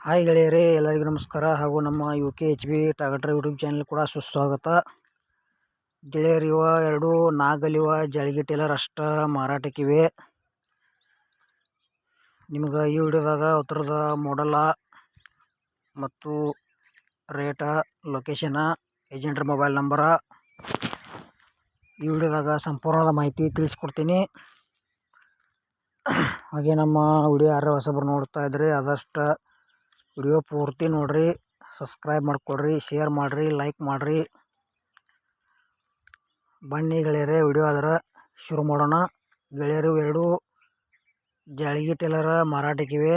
Hi ಗೆಳೆಯರೇ, ಎಲ್ಲರಿಗೂ ನಮಸ್ಕಾರ. ಹಾಗೂ ನಮ್ಮ ಯು ಕೆ ಎಚ್ ಬಿ ಟಾಗಟ್ರ ಯೂಟ್ಯೂಬ್ ಚಾನಲ್ ಕೂಡ ಸುಸ್ವಾಗತ. ಗೆಳೆಯರಿವ ಎರಡು ನಾಗಲಿವ ಜಳಗಿ ಟೇಲರ್ ಅಷ್ಟ ಮಾರಾಟಕ್ಕಿವೆ ನಿಮ್ಗೆ ಈ ವಿಡಿಯೋದಾಗ ಉತ್ತರದ ಮಾಡಲ ಮತ್ತು ರೇಟ ಲೊಕೇಶನ ಏಜೆಂಟ್ರ ಮೊಬೈಲ್ ನಂಬರ ಈ ವಿಡಿಯೋದಾಗ ಸಂಪೂರ್ಣದ ಮಾಹಿತಿ ತಿಳಿಸ್ಕೊಡ್ತೀನಿ. ಹಾಗೆ ನಮ್ಮ ವಿಡಿಯೋ ಯಾರು ಹೊಸಬ್ರು ನೋಡ್ತಾ ಇದ್ರಿ ಆದಷ್ಟು ವಿಡಿಯೋ ಪೂರ್ತಿ ನೋಡ್ರಿ, ಸಬ್ಸ್ಕ್ರೈಬ್ ಮಾಡಿಕೊಡ್ರಿ, ಶೇರ್ ಮಾಡಿರಿ, ಲೈಕ್ ಮಾಡಿರಿ. ಬಣ್ಣಿ ಗೆಳೆಯರೇ, ವಿಡಿಯೋ ಆದ್ರೆ ಶುರು ಮಾಡೋಣ. ಗೆಳೆಯರು ಎರಡು ಜಾಳಿಗೆ ಟೇಲರ ಮಾರಾಟಕ್ಕಿವೆ.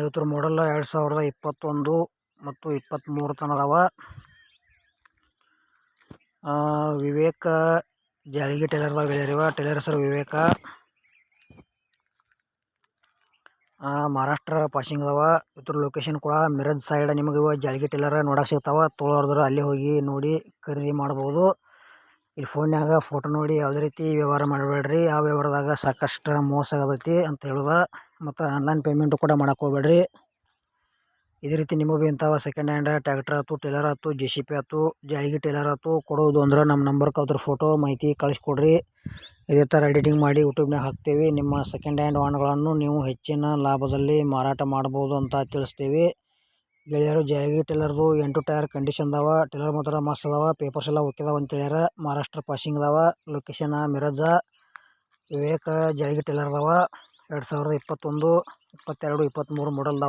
ಇವತ್ತರ ಮಾಡಲ್ಲ ಎರಡು ಸಾವಿರದ ಇಪ್ಪತ್ತೊಂದು ಮತ್ತು ಇಪ್ಪತ್ತ್ಮೂರು ತನದವ. ವಿವೇಕ ಜಾಳಿಗೆ ಟೈಲರ್ದಾಗ ಬೆಳೆಯರಿವ ಟೈಲರ್ ಹೆಸರು ವಿವೇಕ. ಮಹಾರಾಷ್ಟ್ರ ಪಾಸಿಂಗ್ ಅದಾವ ಇದ್ರ ಲೊಕೇಶನ್ ಕೂಡ ಮಿರಜ್ ಸೈಡ್ ನಿಮಗೆ ಇವ ಜಾಳಿಗೆ ಟೇಲರ್ ನೋಡಕ್ಕೆ ಸಿಗ್ತಾವ. ತೋಳೋರ್ದ್ರೆ ಅಲ್ಲಿ ಹೋಗಿ ನೋಡಿ ಖರೀದಿ ಮಾಡ್ಬೋದು. ಇಲ್ಲಿ ಫೋನ್ಯಾಗ ಫೋಟೋ ನೋಡಿ ಯಾವುದೇ ರೀತಿ ವ್ಯವಹಾರ ಮಾಡಬೇಡ್ರಿ. ಆ ವ್ಯವಹಾರದಾಗ ಸಾಕಷ್ಟು ಮೋಸ ಆಗತೈತಿ ಅಂತ ಹೇಳುದ. ಮತ್ತು ಆನ್ಲೈನ್ ಪೇಮೆಂಟು ಕೂಡ ಮಾಡಕ್ಕೆ ಹೋಗ್ಬೇಡ್ರಿ. ಇದೇ ರೀತಿ ನಿಮಗೆ ಇಂಥವ ಸೆಕೆಂಡ್ ಹ್ಯಾಂಡ್ ಟ್ಯಾಕ್ಟ್ರ್ ಆಯ್ತು ಟೇಲರ್ ಆಯ್ತು ಜೆ ಸಿ ಪಿ ಆಯ್ತು ಜಾಳಿಗೆ ಟೇಲರ್ ಆಯ್ತು, ಕೊಡೋದು ಅಂದ್ರೆ ನಮ್ಮ ನಂಬರ್ಗೆ ಅದ್ರ ಫೋಟೋ ಮಾಹಿತಿ ಕಳಿಸ್ಕೊಡ್ರಿ. ಇದೇ ಥರ ಎಡಿಟಿಂಗ್ ಮಾಡಿ ಯೂಟ್ಯೂಬ್ನಾಗ ಹಾಕ್ತೀವಿ. ನಿಮ್ಮ ಸೆಕೆಂಡ್ ಹ್ಯಾಂಡ್ ವಾಹನಗಳನ್ನು ನೀವು ಹೆಚ್ಚಿನ ಲಾಭದಲ್ಲಿ ಮಾರಾಟ ಮಾಡ್ಬೋದು ಅಂತ ತಿಳಿಸ್ತೀವಿ. ಗೆಳೆಯರು ಜಾಳಿಗೆ ಟೇಲರ್ದು ಎಂಟು ಟೈರ್ ಕಂಡೀಷನ್ ಅದಾವ ಟೇಲರ್ ಮಾತ್ರ ಮಸ್ತ್ ಅದಾವ ಪೇಪರ್ಸ್ ಎಲ್ಲ ಓಕೆ ಅಂತ ಹೇಳ್ಯಾರ. ಮಹಾರಾಷ್ಟ್ರ ಪಾಸಿಂಗ್ ಅದಾವ ಲೊಕೇಶನ್ ಮಿರಜ ವಿವೇಕ ಜಾಳಿಗೆ ಟೇಲರ್ ಅದಾವ ಎರಡು ಸಾವಿರದ ಇಪ್ಪತ್ತೊಂದು, ಇಪ್ಪತ್ತೆರಡು ಇಪ್ಪತ್ತ್ಮೂರು ಮಾಡಲ್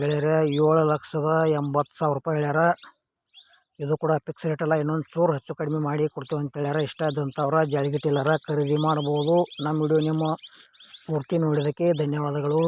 ಗೆಳೆಯರೆ, ಏಳು ಲಕ್ಷದ ಎಂಬತ್ತು ಸಾವಿರ ರೂಪಾಯಿ ಹೇಳ್ಯಾರ. ಇದು ಕೂಡ ಫಿಕ್ಸ್ ರೇಟ್ ಅಲ್ಲ, ಇನ್ನೊಂದು ಚೂರು ಹೆಚ್ಚು ಕಡಿಮೆ ಮಾಡಿ ಕೊಡ್ತೀವಿ ಅಂತ ಹೇಳ್ಯಾರ. ಇಷ್ಟ ಆದಂಥವ್ರ ಜಾಳಿಗೆ ಟೇಲರ ಖರೀದಿ ಮಾಡ್ಬೋದು. ನಮ್ಮ ವಿಡಿಯೋ ನಿಮ್ಮ ಪೂರ್ತಿ ನೋಡಿದ್ದಕ್ಕೆ ಧನ್ಯವಾದಗಳು.